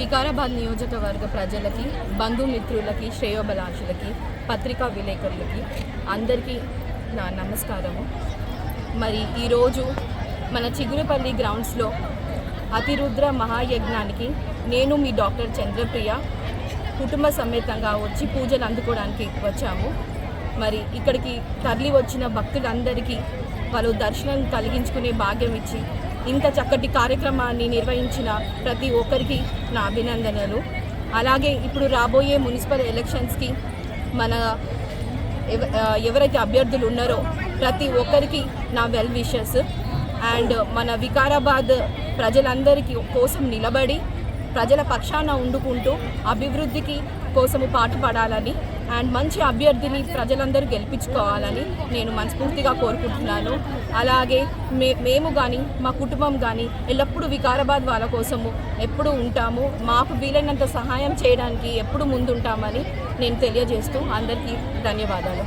వికారాబాద్ నియోజకవర్గ ప్రజలకి బంధుమిత్రులకి శ్రేయోభిలాషులకి పత్రికా విలేకరులకి అందరికీ నా నమస్కారము. మరి ఈరోజు మన చిగురుపల్లి గ్రౌండ్స్లో అతిరుద్ర మహాయజ్ఞానికి నేను మీ డాక్టర్ చంద్రప్రియ కుటుంబ సమేతంగా వచ్చి పూజలు అందుకోవడానికి వచ్చాము. మరి ఇక్కడికి తరలి వచ్చిన భక్తులందరికీ వాళ్ళు దర్శనం కలిగించుకునే భాగ్యం ఇచ్చి ఇంత చక్కటి కార్యక్రమాన్ని నిర్వహించిన ప్రతి ఒక్కరికి నా అభినందనలు. అలాగే ఇప్పుడు రాబోయే మున్సిపల్ ఎలక్షన్స్కి మన ఎవ- ఎవరైతే అభ్యర్థులు ఉన్నారో ప్రతి ఒక్కరికి నా వెల్ విషెస్. అండ్ మన వికారాబాద్ ప్రజలందరికీ కోసం నిలబడి ప్రజల పక్షాన ఉండుకుంటూ అభివృద్ధికి కోసము పాటుపడాలని అండ్ మంచి అభ్యర్థిని ప్రజలందరూ గెలిపించుకోవాలని నేను మనస్ఫూర్తిగా కోరుకుంటున్నాను. అలాగే మే మేము కానీ మా కుటుంబం కానీ ఎల్లప్పుడూ వికారాబాద్ వాళ్ళ కోసము ఎప్పుడు ఉంటాము. మాకు వీలైనంత సహాయం చేయడానికి ఎప్పుడు ముందుంటామని నేను తెలియజేస్తూ అందరికీ ధన్యవాదాలు.